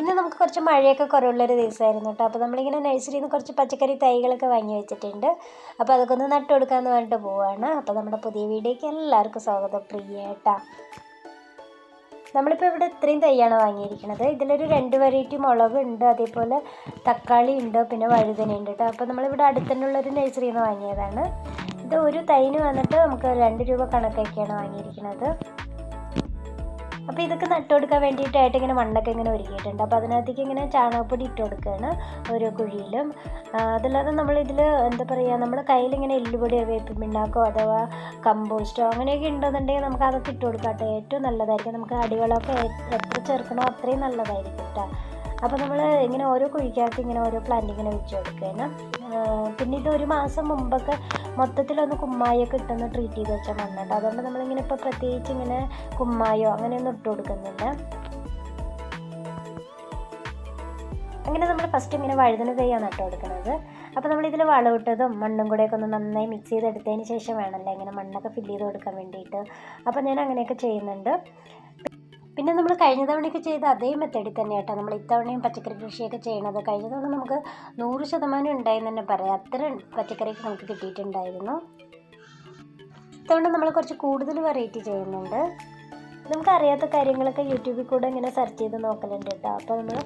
ഇന്ന് നമുക്ക് കുറച്ച് മഴയൊക്കെ കുറവുള്ളൊരു ദിവസമായിരുന്നു കേട്ടോ. അപ്പോൾ നമ്മളിങ്ങനെ നഴ്സറിയിൽ നിന്ന് കുറച്ച് പച്ചക്കറി തൈകളൊക്കെ വാങ്ങി വെച്ചിട്ടുണ്ട്. അപ്പോൾ അതൊക്കെ ഒന്ന് നട്ടു കൊടുക്കാമെന്ന് പറഞ്ഞിട്ട് പോവാണ്. അപ്പോൾ നമ്മുടെ പുതിയ വീഡിയോയ്ക്ക് എല്ലാവർക്കും സ്വാഗതം. പ്രിയേട്ടാ നമ്മളിപ്പോൾ ഇവിടെ ഇത്രയും തൈയാണ് വാങ്ങിയിരിക്കുന്നത്. ഇതിലൊരു രണ്ട് വെറൈറ്റി മുളക് ഉണ്ട് അതേപോലെ തക്കാളി ഉണ്ട് പിന്നെ വഴുതന ഉണ്ട് കേട്ടോ. അപ്പോൾ നമ്മളിവിടെ അടുത്തന്നുള്ളൊരു നഴ്സറിയിൽ നിന്ന് വാങ്ങിയതാണ്. ഇത് ഒരു തൈന് വന്നിട്ട് നമുക്ക് രണ്ട് രൂപ കണക്കൊക്കെയാണ് വാങ്ങിയിരിക്കുന്നത്. അപ്പോൾ ഇതൊക്കെ നട്ടു കൊടുക്കാൻ വേണ്ടിയിട്ടായിട്ട് ഇങ്ങനെ മണ്ണൊക്കെ ഇങ്ങനെ ഒരുക്കിയിട്ടുണ്ട്. അപ്പോൾ അതിനകത്തേക്ക് ഇങ്ങനെ ചാണകപ്പൊടി ഇട്ട് കൊടുക്കുകയാണ് ഓരോ കുഴിയിലും. അതല്ലാതെ നമ്മളിതിൽ എന്താ പറയുക നമ്മൾ കയ്യിലിങ്ങനെ എല്ലുപൊടിയോ വേപ്പിൻ പിണ്ണാക്കോ അഥവാ കമ്പോസ്റ്റോ അങ്ങനെയൊക്കെ ഉണ്ടെന്നുണ്ടെങ്കിൽ നമുക്ക് അതൊക്കെ ഇട്ട് കൊടുക്കാം കേട്ടോ ഏറ്റവും നല്ലതായിരിക്കും. നമുക്ക് അടിവളമൊക്കെ എത്ര ചേർക്കണോ അത്രയും നല്ലതായിരിക്കും കേട്ടോ അപ്പോൾ നമ്മൾ ഇങ്ങനെ ഓരോ കുഴിക്കകത്ത് ഇങ്ങനെ ഓരോ പ്ലാന്റ് ഇങ്ങനെ വെച്ച് കൊടുക്കുകയാണ് പിന്നെ ഇത് ഒരു മാസം മുമ്പൊക്കെ മൊത്തത്തിലൊന്ന് കുമ്മായൊക്കെ ഇട്ടൊന്ന് ട്രീറ്റ് ചെയ്ത് വെച്ചാൽ മണ്ണുണ്ട് അതുകൊണ്ട് നമ്മളിങ്ങനെ ഇപ്പോൾ പ്രത്യേകിച്ച് ഇങ്ങനെ കുമ്മായോ അങ്ങനെയൊന്നും ഇട്ട് കൊടുക്കുന്നില്ല. അങ്ങനെ നമ്മൾ ഫസ്റ്റ് ഇങ്ങനെ വഴുതന തൈയാണ് ഇട്ട് കൊടുക്കുന്നത് അപ്പോൾ നമ്മളിതിൽ വളമിട്ടതും മണ്ണും കൂടെയൊക്കെ ഒന്ന് നന്നായി മിക്സ് ചെയ്തെടുത്തതിന് ശേഷം വേണമല്ലോ ഇങ്ങനെ മണ്ണൊക്കെ ഫില്ല് ചെയ്ത് കൊടുക്കാൻ വേണ്ടിയിട്ട്. അപ്പോൾ ഞാൻ അങ്ങനെയൊക്കെ ചെയ്യുന്നുണ്ട്. പിന്നെ നമ്മൾ കഴിഞ്ഞ തവണയൊക്കെ ചെയ്ത അതേ മെത്തേഡിൽ തന്നെ കേട്ടോ. നമ്മൾ ഇത്തവണയും പച്ചക്കറി കൃഷിയൊക്കെ ചെയ്യണത്. കഴിഞ്ഞ തവണ നമുക്ക് നൂറ് ശതമാനം ഉണ്ടായെന്ന് തന്നെ പറയാം. അത്ര പച്ചക്കറിയൊക്കെ നമുക്ക് കിട്ടിയിട്ടുണ്ടായിരുന്നു. ഇത്തവണ നമ്മൾ കുറച്ച് കൂടുതൽ വെറൈറ്റി ചെയ്യുന്നുണ്ട്. നമുക്ക് അറിയാത്ത കാര്യങ്ങളൊക്കെ യൂട്യൂബിൽ കൂടെ ഇങ്ങനെ സെർച്ച് ചെയ്ത് നോക്കലുണ്ട് കേട്ടോ. അപ്പോൾ നമ്മൾ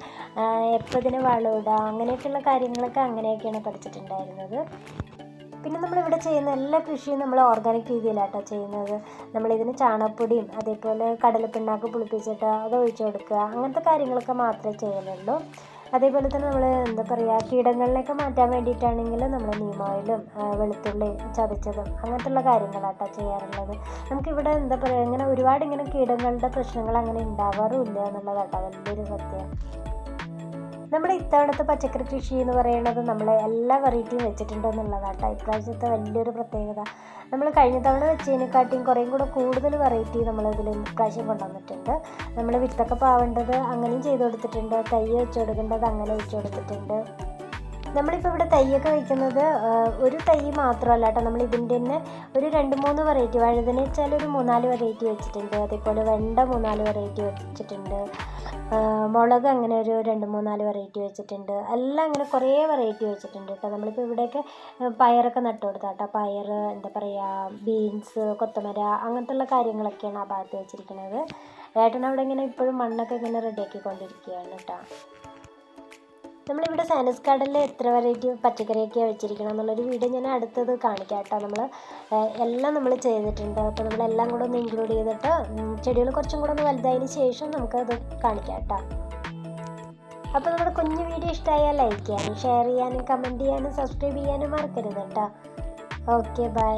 എപ്പോൾ ഇതിന് വളമിടുക അങ്ങനെയൊക്കെയുള്ള കാര്യങ്ങളൊക്കെ അങ്ങനെയൊക്കെയാണ് പഠിച്ചിട്ടുണ്ടായിരുന്നത്. പിന്നെ നമ്മളിവിടെ ചെയ്യുന്ന എല്ലാ കൃഷിയും നമ്മൾ ഓർഗാനിക് രീതിയിലാട്ടോ ചെയ്യുന്നത്. നമ്മളിതിന് ചാണകപ്പൊടിയും അതേപോലെ കടലപ്പിണ്ണാക്ക് പുളിപ്പിച്ചിട്ട് അത് ഒഴിച്ചു കൊടുക്കുക. അങ്ങനത്തെ കാര്യങ്ങളൊക്കെ മാത്രമേ ചെയ്യുന്നുള്ളൂ. അതേപോലെ തന്നെ നമ്മൾ എന്താ പറയുക കീടങ്ങളിലൊക്കെ മാറ്റാൻ വേണ്ടിയിട്ടാണെങ്കിൽ നമ്മൾ നീം ഓയിലും ആ, വെളുത്തുള്ളി ചതച്ചതും അങ്ങനത്തുള്ള കാര്യങ്ങളാട്ടോ ചെയ്യാറുള്ളത്. നമുക്കിവിടെ എന്താ പറയുക ഇങ്ങനെ ഒരുപാട് ഇങ്ങനെ കീടങ്ങളുടെ പ്രശ്നങ്ങൾ അങ്ങനെ ഉണ്ടാവാറുമില്ല എന്നുള്ളതാട്ടോ. വലിയൊരു സത്യം. നമ്മുടെ ഇത്തവണത്തെ പച്ചക്കറി കൃഷി എന്ന് പറയുന്നത് നമ്മൾ എല്ലാ വെറൈറ്റിയും വെച്ചിട്ടുണ്ട് എന്നുള്ളതാട്ടോ ഇപ്രാവശ്യത്തെ വലിയൊരു പ്രത്യേകത. നമ്മൾ കഴിഞ്ഞ തവണ വെച്ചതിനെക്കാട്ടിയും കുറേയും കൂടെ കൂടുതൽ വെറൈറ്റി നമ്മൾ ഇതിൽ ഇപ്രാവശ്യം കൊണ്ടുവന്നിട്ടുണ്ട്. നമ്മൾ വിത്തൊക്കെ പാവേണ്ടത് അങ്ങനെയും ചെയ്ത് കൊടുത്തിട്ടുണ്ട്. തൈ വെച്ച് കൊടുക്കേണ്ടത് അങ്ങനെ വെച്ച് കൊടുത്തിട്ടുണ്ട്. നമ്മളിപ്പോൾ ഇവിടെ തൈയൊക്കെ വയ്ക്കുന്നത് ഒരു തൈ മാത്രമല്ല കേട്ടോ. നമ്മൾ ഇതിന്റെ തന്നെ ഒരു രണ്ട് മൂന്ന് വെറൈറ്റി വഴുതന വെച്ചാൽ ഒരു മൂന്നാൽ വെറൈറ്റി വെച്ചിട്ടുണ്ട്. അതേപോലെ വെണ്ട മൂന്നാൽ വെറൈറ്റി വെച്ചിട്ടുണ്ട്. മുളക് അങ്ങനെ ഒരു രണ്ട് മൂന്നാൽ വെറൈറ്റി വെച്ചിട്ടുണ്ട്. എല്ലാം അങ്ങനെ കുറേ വെറൈറ്റി വെച്ചിട്ടുണ്ട് കേട്ടോ. നമ്മളിപ്പോൾ ഇവിടെയൊക്കെ പയറൊക്കെ നട്ടു കൊടുത്താൽ കേട്ടോ. പയർ എന്താ പറയുക ബീൻസ് കൊത്തമര അങ്ങനത്തെ ഉള്ള കാര്യങ്ങളൊക്കെയാണ് ആ ഭാഗത്ത് വെച്ചിരിക്കുന്നത്. ഏട്ടൻ അവിടെ ഇങ്ങനെ ഇപ്പോഴും മണ്ണൊക്കെ ഇങ്ങനെ റെഡിയാക്കിക്കൊണ്ടിരിക്കുകയാണ് കേട്ടോ. നമ്മളിവിടെ സയൻസ് ഗാർഡനിൽ എത്ര വെറൈറ്റി പച്ചക്കറിയൊക്കെ വെച്ചിരിക്കണം എന്നുള്ളൊരു വീഡിയോ ഞാൻ അടുത്തത് കാണിക്കാം കേട്ടോ. നമ്മൾ എല്ലാം നമ്മൾ ചെയ്തിട്ടുണ്ട്. അപ്പോൾ നമ്മളെല്ലാം കൂടെ ഒന്ന് ഇൻക്ലൂഡ് ചെയ്തിട്ട് ചെടികൾ കുറച്ചും കൂടെ ഒന്ന് വലുതായതിന് ശേഷം നമുക്കത് കാണിക്കാം കേട്ടോ. അപ്പോൾ നമ്മുടെ കുഞ്ഞു വീഡിയോ ഇഷ്ടമായാൽ ലൈക്ക് ചെയ്യാനും ഷെയർ ചെയ്യാനും കമന്റ് ചെയ്യാനും സബ്സ്ക്രൈബ് ചെയ്യാനും മറക്കരുത് കേട്ടോ. Okay bye